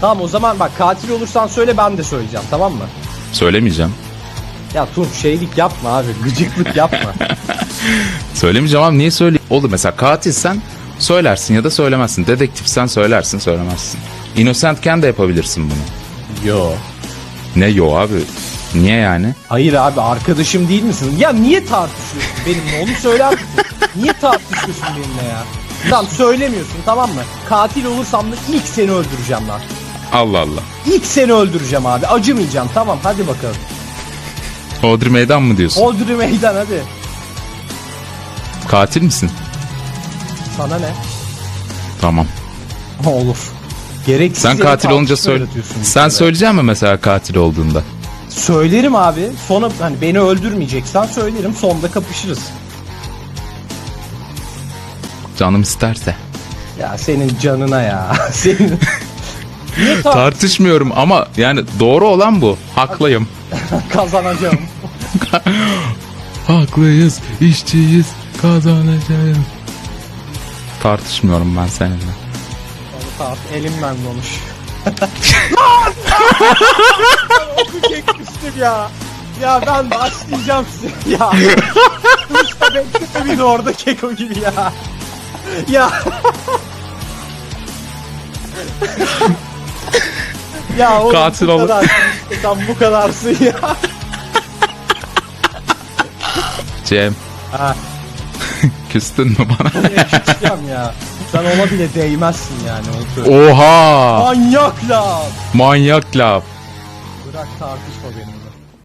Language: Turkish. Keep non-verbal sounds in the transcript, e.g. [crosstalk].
Tamam o zaman bak katil olursan söyle ben de söyleyeceğim tamam mı? Söylemeyeceğim. Ya Tunç şeylik yapma abi gıcıklık yapma. [laughs] Söylemeyeceğim ama niye söyleyeyim? Oldu mesela katilsen söylersin ya da söylemezsin. Dedektifsen söylersin söylemezsin. Innocentken de yapabilirsin bunu. Yo. Ne yo abi? Niye yani? Hayır abi arkadaşım değil misin? Ya niye tartışıyorsun benimle onu söyler misin? Niye tartışıyorsun benimle ya? Tamam söylemiyorsun tamam mı? Katil olursam da ilk seni öldüreceğim lan. Allah Allah. İlk seni öldüreceğim abi acımayacağım tamam hadi bakalım. Hodri meydan mı diyorsun? Öldürü meydan hadi. Katil misin? Sana ne? Tamam. [laughs] Olur. Gereksiz Sen katil olunca söyle. Sen söyleyecek mi mesela katil olduğunda? Söylerim abi. Sonra hani beni öldürmeyeceksen söylerim. Sonda kapışırız. Canım isterse. Ya senin canına ya. [laughs] Senin. Niye tar- Tartışmıyorum ama yani doğru olan bu. Haklıyım. [laughs] kazanacağım? [laughs] Haklıyız, işçiyiz, kazanacağız. Tartışmıyorum ben seninle. Onu tart. Elimden konuş. Lan! Oku çekmiştim ya. Ya ben başlayacağım size ya. işte bekleme de orada keko gibi ya. Ya. [laughs] ya oğlum Katil bu olur. kadar. işte Sen bu kadarsın ya. Cem, Ha, [laughs] küstün mü bana? küçeceğim ya. Sen ona bile değmezsin yani onu söyleyeyim. Oha! Manyak lan. Manyak laf. Bırak tartışma benimle.